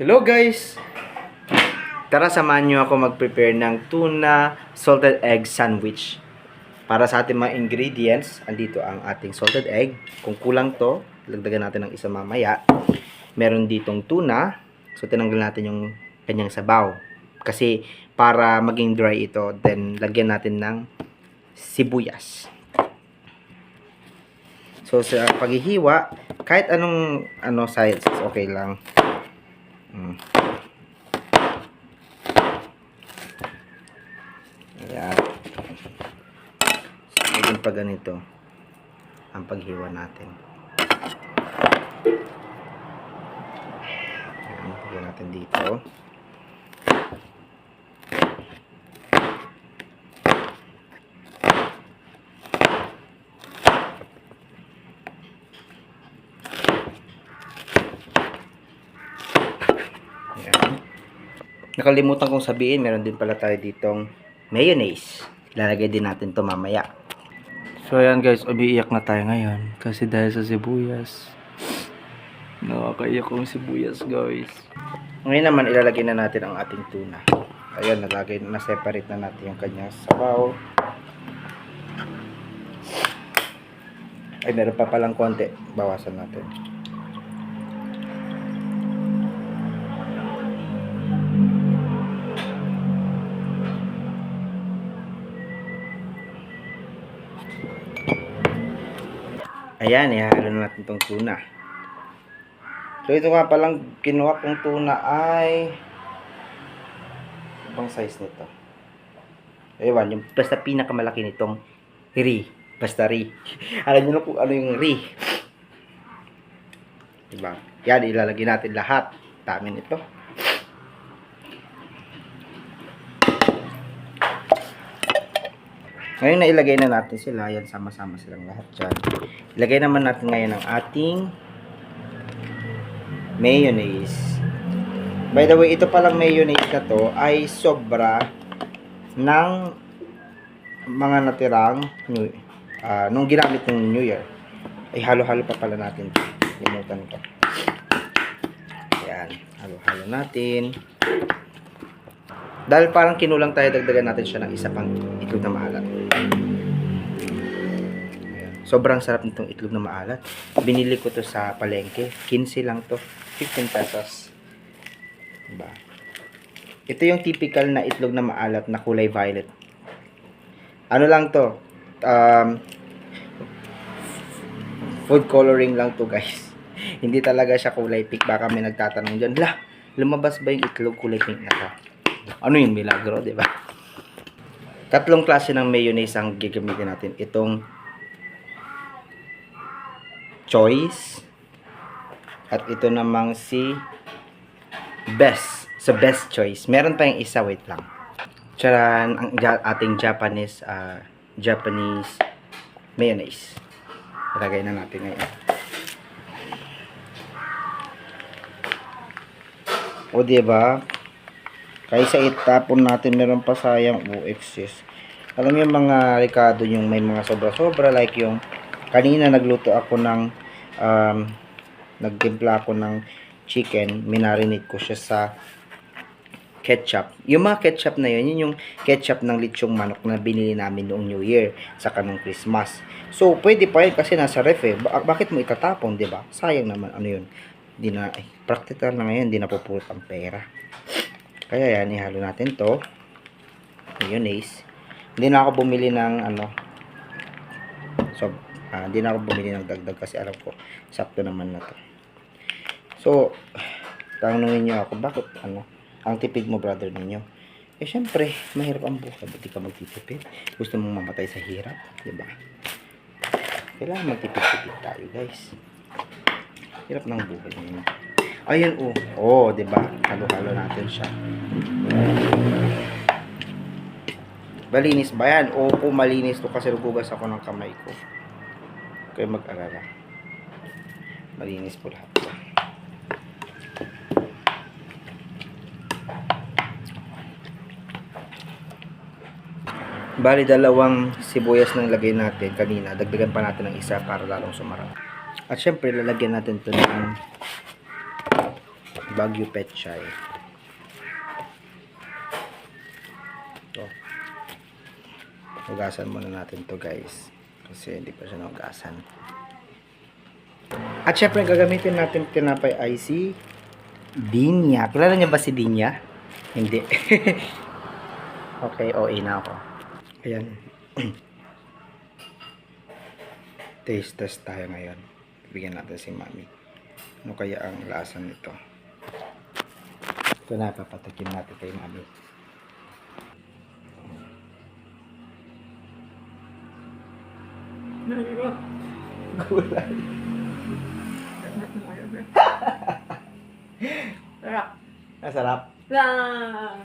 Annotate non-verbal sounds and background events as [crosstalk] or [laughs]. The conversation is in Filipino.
Hello guys! Tara samahan nyo ako mag-prepare ng tuna salted egg sandwich. Para sa ating mga ingredients, andito ang ating salted egg. Kung kulang to, lagdagan natin ng isa mamaya. Meron ditong tuna. So tinanggal natin yung kanyang sabaw. Kasi para maging dry ito, then lagyan natin ng sibuyas. So sa paghihiwa, kahit anong ano size, okay lang. Mm. Ayan. So, medyo pa ganito ang paghiwa natin. Ayan, lagyan natin dito. Ayan. Nakalimutan kong sabihin, meron din pala tayo ditong mayonnaise. Lalagay din natin to mamaya. So ayan guys, umiiyak na tayo ngayon kasi dahil sa sibuyas. Nakakaiyak kong sibuyas guys. Ngayon naman ilalagay na natin ang ating tuna. Ayan, nalagay na separate na natin yung kanyang sabaw. Ay, meron pa palang konti. Bawasan natin. Ayan, ihalo na natin tong tuna. So ito nga palang kinuha kong tuna ay ibang size nito. Ewan, yung basta pinakamalaki nitong ri. Basta ri. [laughs] Alam niyo na kung ano yung ri. Diba? Yan, ilalagay natin lahat. Dami nito. Ngayon na ilagay na natin sila. Yan, sama-sama silang lahat dyan. Ilagay naman natin ngayon ang ating mayonnaise. By the way, ito palang mayonnaise na to ay sobra ng mga natirang new, ah, nung ginamit ng New Year. Ay halo-halo pa pala natin. Limutan ko. Ayan, halo-halo natin. Dahil parang kinulang tayo, dagdagan natin siya ng isa pang itlog na maalat. Sobrang sarap nitong itlog na maalat. Binili ko to sa palengke. 15 lang to. 15 pesos. Diba? Ito yung typical na itlog na maalat na kulay violet. Ano lang to? Um, food coloring lang to guys. [laughs] Hindi talaga siya kulay pink. Baka may nagtatanong dyan, lah, lumabas ba yung itlog kulay pink na to? Ano yung milagro, di ba? Tatlong klase ng mayonnaise ang gagamitin natin. Itong choice at ito namang si best sa best choice. Meron pa yung isa, wait lang. Charan, ang ating Japanese ah, Japanese mayonnaise. Ilagay na natin ngayon. O, di ba? Kaysa itapon natin, meron pa sayang OXS. Alam mo yung mga Ricardo, yung may mga sobra-sobra, like yung kanina nagluto ako ng um, nagtimpla ako ng chicken, minarinate ko siya sa ketchup. Yung mga ketchup na yun, yun yung ketchup ng lechong manok na binili namin noong New Year sa kanong Christmas. So, pwede pa yun kasi nasa ref eh. Ba- bakit mo itatapon, di ba? Sayang naman, ano yun. Di na, eh, practical na ngayon, di na pupulot ang pera. Kaya yan, ihalo natin to. Mayonnaise. Hindi na ako bumili ng ano. So, ah, hindi na ako bumili ng dagdag kasi alam ko, sakto naman na to. So, tanongin niyo ako, bakit ano, ang tipid mo brother ninyo? Eh syempre, mahirap ang buhay, ba't ka magtitipid? Gusto mong mamatay sa hirap, di ba? Kailangan magtipid-tipid tayo guys. Hirap ng buhay ninyo. Ayun oh, oh, di ba? Halo-halo natin siya. Malinis ba yan? Opo, malinis to kasi nagugas ako ng kamay ko. Kaya mag-alala. Malinis po lahat. Bali, dalawang sibuyas nang lagay natin kanina. Dagdagan pa natin ng isa para lalong sumarap. At syempre, lalagyan natin ito ng Baguio Pet Chai. Ito. Hugasan muna natin to guys. Kasi hindi pa siya nahugasan. At syempre, gagamitin natin tinapay ay si Dinya. Kilala niya ba si Dinya? Hindi. [laughs] okay, OA na ako. Ayan. [clears throat] Taste test tayo ngayon. Bigyan natin si Mami. Ano kaya ang lasa nito? Ito na, papatikin natin kay Mami. Gulay. [laughs] Sarap. Masarap. Lang.